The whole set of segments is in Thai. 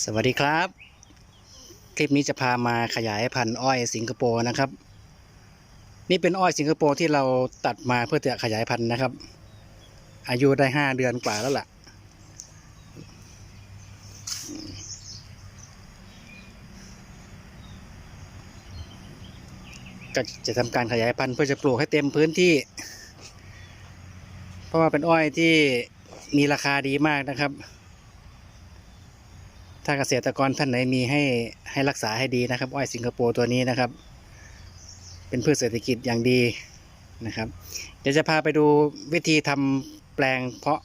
สวัสดีครับ คลิปนี้จะพามาขยายพันธุ์อ้อยสิงคโปร์นะครับ นี่เป็นอ้อยสิงคโปร์ที่เราตัดมาเพื่อจะขยายพันธุ์นะครับ อายุได้ห้าเดือนกว่าแล้วล่ะ ก็จะทำการขยายพันธุ์เพื่อจะปลูกให้เต็มพื้นที่ เพราะว่าเป็นอ้อยที่มีราคาดีมากนะครับ ถ้าเกษตรกรท่านไหนมีให้ให้รักษาให้ดีนะครับ อ้อยสิงคโปร์ตัวนี้นะครับ เป็นพืชเศรษฐกิจอย่างดีนะครับ เดี๋ยวจะพาไปดูวิธีทำแปลงเพาะ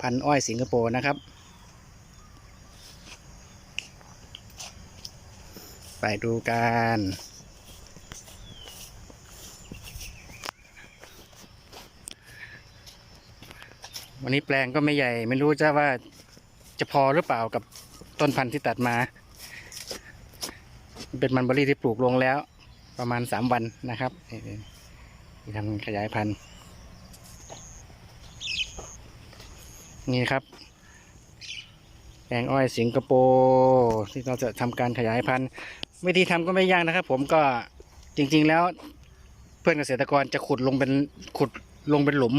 พันธุ์อ้อยสิงคโปร์นะครับ ไปดูกันวันนี้แปลงก็ไม่ใหญ่ ไม่รู้จะว่าจะพอหรือเปล่ากับ ต้นพันธุ์ที่ตัดมา เป็นมันเบอรี่ที่ปลูกลงแล้ว ประมาณสามวันนะครับนี่นี่ทำขยายพันธุ์ นี่ครับแปลงอ้อยสิงคโปร์ที่เราจะทำการขยายพันธุ์ วิธีทำก็ไม่ยากนะครับ ผมก็จริง ๆแล้วเพื่อนเกษตรกรจะขุดลงเป็นขุดลงเป็นหลุม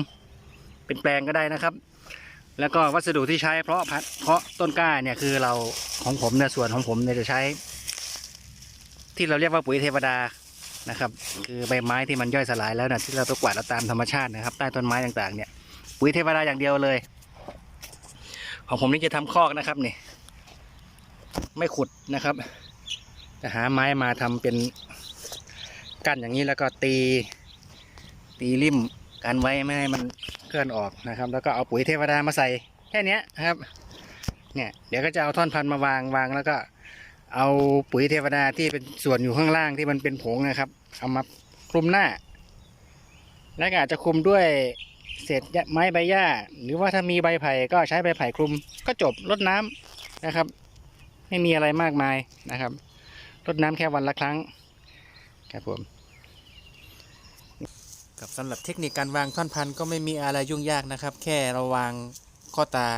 เป็นแปลงก็ได้นะครับ แล้วก็วัสดุที่ใช้เพราะพัดเพราะต้นกล้าเนี่ยคือเราของผมเนี่ยส่วนของผมเนี่ยจะใช้ ที่เราเรียกว่าปุ๋ยเทวดานะครับ คือใบไม้ที่มันย่อยสลายแล้วนะที่เราไปกวาดเราตามธรรมชาตินะครับ ใต้ต้นไม้ต่างๆ เนี่ย ปุ๋ยเทวดาอย่างเดียวเลย ของผมนี่จะทำคอกนะครับนี่ ไม่ขุดนะครับจะหาไม้มาทำเป็นกั้นอย่างนี้แล้วก็ตี ตีริม กันไว้ไม่ให้มันเคลื่อนออกนะครับ แล้วก็เอาปุ๋ยเทวดามาใส่แค่นี้นะครับเนี่ยเดี๋ยวก็จะเอาท่อนพันมาวางวางแล้วก็เอาปุ๋ยเทวดาที่เป็นส่วนอยู่ข้างล่างที่มันเป็นผงนะครับ เอามาคลุมหน้า แล้วก็อาจจะคลุมด้วยเศษไม้ใบหญ้า หรือว่าถ้ามีใบไผ่ก็ใช้ใบไผ่คลุมก็จบรดน้ำนะครับ ไม่มีอะไรมากมายนะครับรดน้ำแค่วันละครั้งครับผม กับสำหรับเทคนิคการวางท่อนพันก็ไม่มีอะไรยุ่งยากนะครับ แค่เราวางข้อตา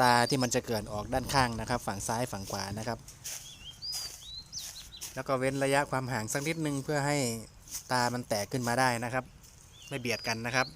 ตาที่มันจะเกิดออกด้านข้างนะครับ ฝั่งซ้ายฝั่งขวานะครับ แล้วก็เว้นระยะความห่างสักนิดนึงเพื่อให้ตามันแตกขึ้นมาได้นะครับ ไม่เบียดกันนะครับ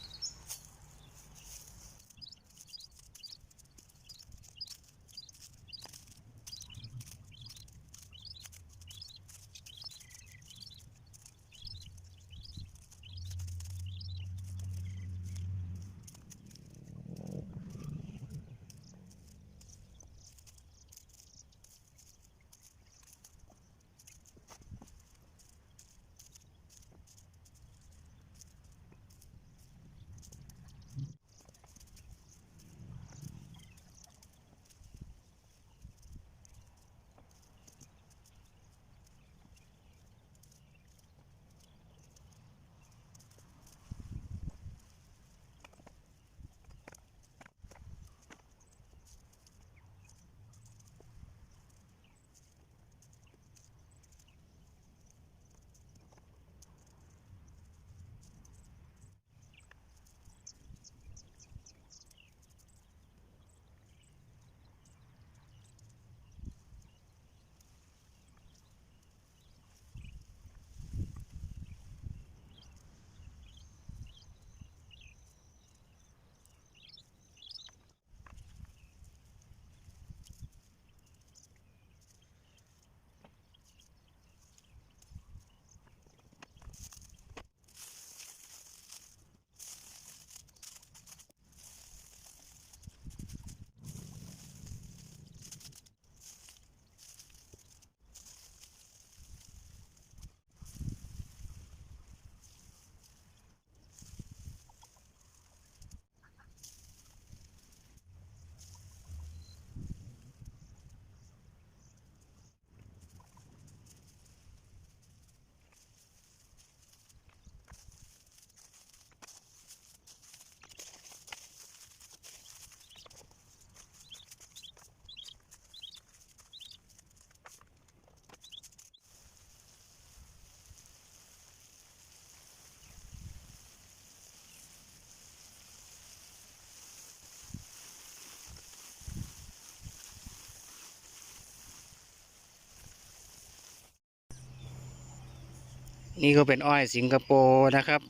นี่ก็เป็นอ้อยสิงคโปร์นะครับ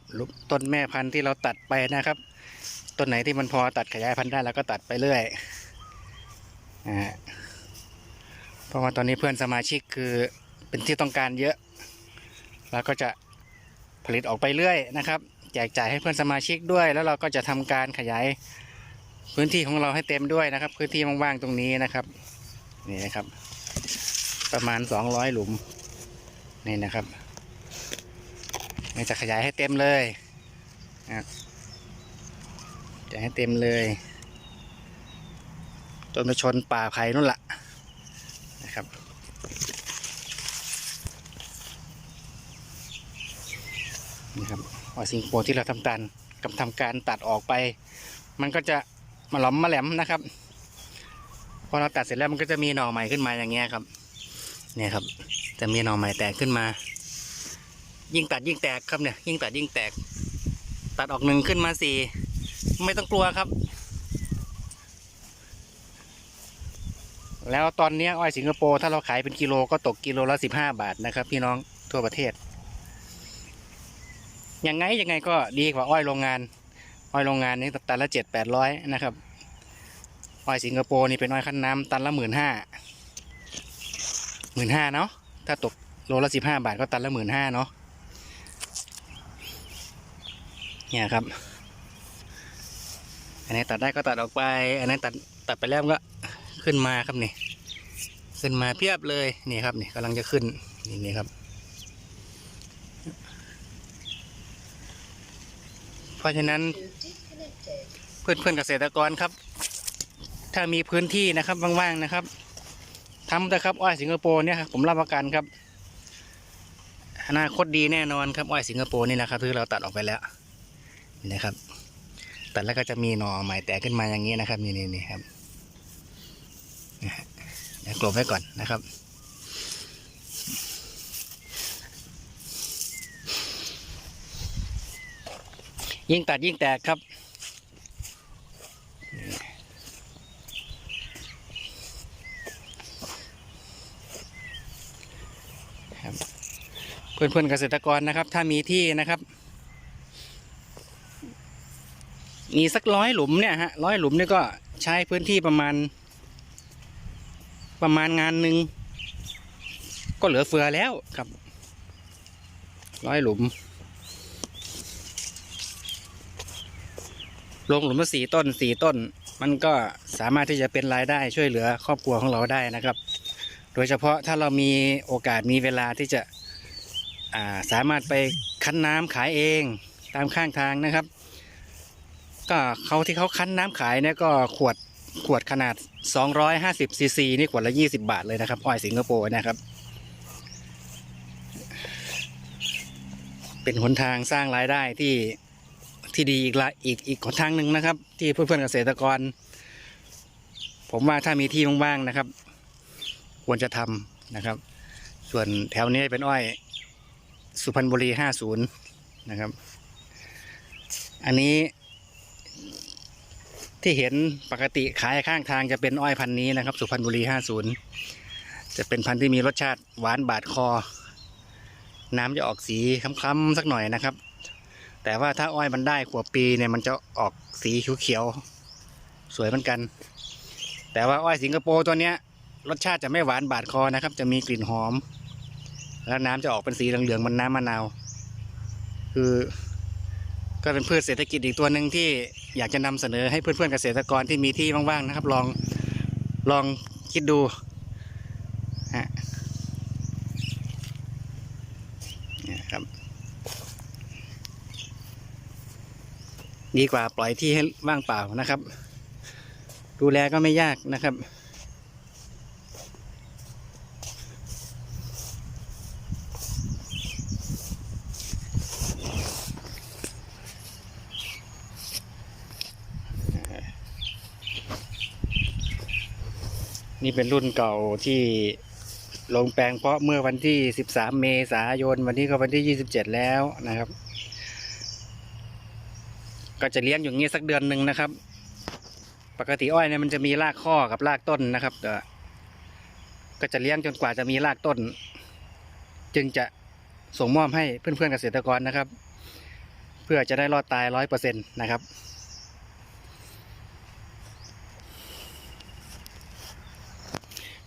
ต้นแม่พันธุ์ที่เราตัดไปนะครับ ต้นไหนที่มันพอตัดขยายพันธุ์ได้เราก็ตัดไปเรื่อยอ่าเพราะว่าตอนนี้เพื่อนสมาชิกคือเป็นที่ต้องการเยอะเราก็จะผลิตออกไปเรื่อยนะครับ แจกจ่ายให้เพื่อนสมาชิกด้วย แล้วเราก็จะทำการขยายพื้นที่ของเราให้เต็มด้วยนะครับ พื้นที่ว่างๆตรงนี้นะครับนี่นะครับ ประมาณ 200 หลุมนี่นะครับ นี่จะขยายให้เต็มเลยนะจะให้เต็มเลย จนมาชนป่าไผ่นู่นละนะครับ นี่ครับว่าสิงโปรที่เราทำการกำทำการตัดออกไป มันก็จะมาหลอมมาแหลมนะครับ พอเราตัดเสร็จแล้วมันก็จะมีหน่อใหม่ขึ้นมาอย่างเงี้ยครับ เนี่ยครับ จะมีหน่อใหม่แตกขึ้นมา ยิ่งตัดยิ่งแตกครับเนี่ย ยิ่งตัดยิ่งแตก ตัดออกหนึ่งขึ้นมาสี่ไม่ต้องกลัวครับ แล้วตอนนี้อ้อยสิงคโปร์ถ้าเราขายเป็นกิโลก็ตกกิโลละสิบห้าบาทนะครับ พี่น้องทั่วประเทศยังไงยังไงก็ดีกว่าอ้อยโรงงาน อ้อยโรงงานนี่ตันละเจ็ดแปดร้อยนะครับ อ้อยสิงคโปร์นี่เป็นอ้อยคั้นน้ำตันละหมื่นห้าหมื่นห้าเนาะถ้าตกโลละสิบห้าบาทก็ตันละหมื่นห้าเนาะ เนี่ยครับ อันนี้ตัดได้ก็ตัดออกไป อันนั้นตัดตัดไปแล้วก็ขึ้นมาครับนี่ ขึ้นมาเพียบเลยนี่ครับนี่กำลังจะขึ้นนี่นี่ครับ เพราะฉะนั้นเพื่อนเพื่อนเกษตรกรครับ ถ้ามีพื้นที่นะครับว่างๆนะครับทำแต่ครับอ้อยสิงคโปร์เนี่ยครับผมรับประกันครับอนาคตดีแน่นอนครับอ้อยสิงคโปร์นี่นะครับที่เราตัดออกไปแล้ว นี่นะครับ ตัดแล้วก็จะมีหน่อใหม่แตกขึ้นมาอย่างนี้นะครับ นี่นี่นี่ครับนะฮะเดี๋ยวกลบไว้ก่อนนะครับ ยิ่งตัดยิ่งแตกครับครับเพื่อนๆเกษตรกรนะครับ ถ้ามีที่นะครับ มีสักร้อยหลุมเนี่ยฮะร้อยหลุมเนี่ยก็ใช้พื้นที่ประมาณ ประมาณงานหนึ่งก็เหลือเฟือแล้วครับร้อยหลุมลงหลุมละสี่ต้นสี่ต้น มันก็สามารถที่จะเป็นรายได้ช่วยเหลือครอบครัวของเราได้นะครับ โดยเฉพาะถ้าเรามีโอกาสมีเวลาที่จะาสามารถไปคั้นน้ำขายเองตามข้างทางนะครับ ก็เขาที่เขาคั้นน้ำขายเนี่ยก็ขวดขวดขนาด 250ซีซีนี่ขวดละ 20 บาทเลยนะครับอ้อยสิงคโปร์นะครับ เป็นหนทางสร้างรายได้ที่ที่ดีอีกละอีกอีกหนทางหนึ่งนะครับ ที่เพื่อนๆเกษตรกร ผมว่าถ้ามีที่ว่างๆนะครับ ควรจะทำนะครับ ส่วนแถวนี้เป็นอ้อย สุพรรณบุรี 50 นะครับ อันนี้ ที่เห็นปกติขายข้างทางจะเป็นอ้อยพันนี้นะครับ สุพรรณบุรี 50 จะเป็นพันธุ์ที่มีรสชาติหวานบาดคอ น้ำจะออกสีค้ำๆสักหน่อยนะครับ แต่ว่าถ้าอ้อยมันได้ขวบปีเนี่ยมันจะออกสีเขียวๆสวยเหมือนกัน แต่ว่าอ้อยสิงคโปร์ตัวเนี้ยรสชาติจะไม่หวานบาดคอนะครับ จะมีกลิ่นหอม แล้วน้ำจะออกเป็นสีเหลืองๆมันน้ำมะนาว คือ ก็เป็นพืชเศรษฐกิจอีกตัวหนึ่งที่ อยากจะนำเสนอให้เพื่อนๆเกษตรกรที่มีที่ว่างๆนะครับ ลองลองคิดดูฮะนะครับ ดีกว่าปล่อยที่ให้ว่างเปล่านะครับ ดูแลก็ไม่ยากนะครับ นี่เป็นรุ่นเก่าที่ลงแปลงเพาะเมื่อวันที่ 13 เมษายน วันนี้ก็วันที่ 27 แล้วนะครับ ก็จะเลี้ยงอย่างนี้สักเดือนหนึ่งนะครับ ปกติอ้อยเนี่ยมันจะมีรากข้อกับรากต้นนะครับแต่ก็จะเลี้ยงจนกว่าจะมีรากต้น จึงจะส่งมอบให้เพื่อนๆเกษตรกรนะครับ เพื่อจะได้รอดตายร้อยเปอร์เซ็นต์นะครับ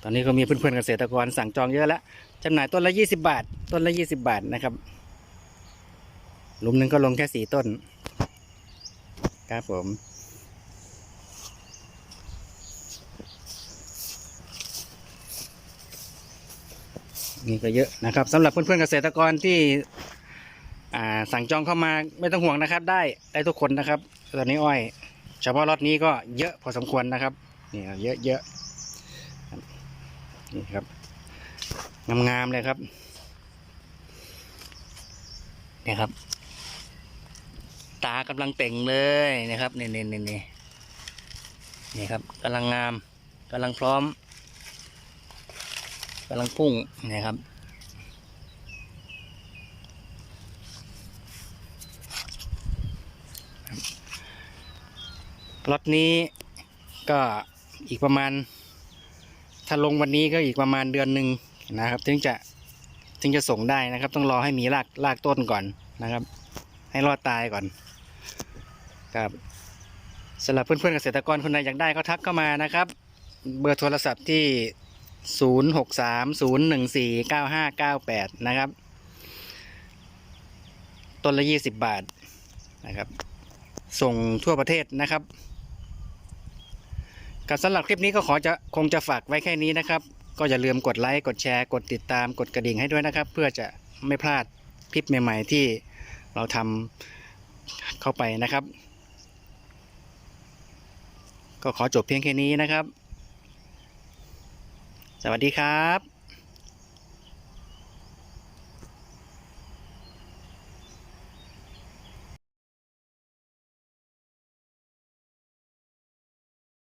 ตอนนี้ก็มีเพื่อนๆเกษตรกรสั่งจองเยอะแล้วจำหน่ายต้นละยี่สิบาท ต้นละยี่สิบาทนะครับ หลุมหนึ่งก็ลงแค่สี่ต้น ครับผม นี่ก็เยอะนะครับสำหรับเพื่อนๆเกษตรกรที่สั่งจองเข้ามาไม่ต้องห่วงนะครับ ได้ได้ทุกคนนะครับ ตอนนี้อ้อยเฉพาะรถนี้ก็เยอะพอสมควรนะครับนี่เยอะเยอะ นี่ครับงามๆเลยครับนี่ครับ ตากำลังเต่งเลยนะครับนี่นี่นี่นี่นี่ครับกำลังงามกำลังพร้อมกำลังพุ่งนี่ครับรถนี้ก็อีกประมาณ ถ้าลงวันนี้ก็อีกประมาณเดือนหนึ่งนะครับ ถึงจะถึงจะส่งได้นะครับ ต้องรอให้มีรากรากต้นก่อนนะครับ ให้รอดตายก่อนครับสำหรับเพื่อนๆเกษตรกรคนใดอยากได้ก็ทักเข้ามานะครับ เบอร์โทรศัพท์ที่ 0 6 3 0 1 4 9 5 9 8 นะครับต้นละ 20 บาทนะครับ ส่งทั่วประเทศนะครับ กับสำหรับคลิปนี้ก็ขอจะคงจะฝากไว้แค่นี้นะครับ ก็อย่าลืมกดไลค์กดแชร์กดติดตามกดกระดิ่งให้ด้วยนะครับ เพื่อจะไม่พลาดคลิปใหม่ ๆ ที่เราทำเข้าไปนะครับ ก็ขอจบเพียงแค่นี้นะครับ สวัสดีครับ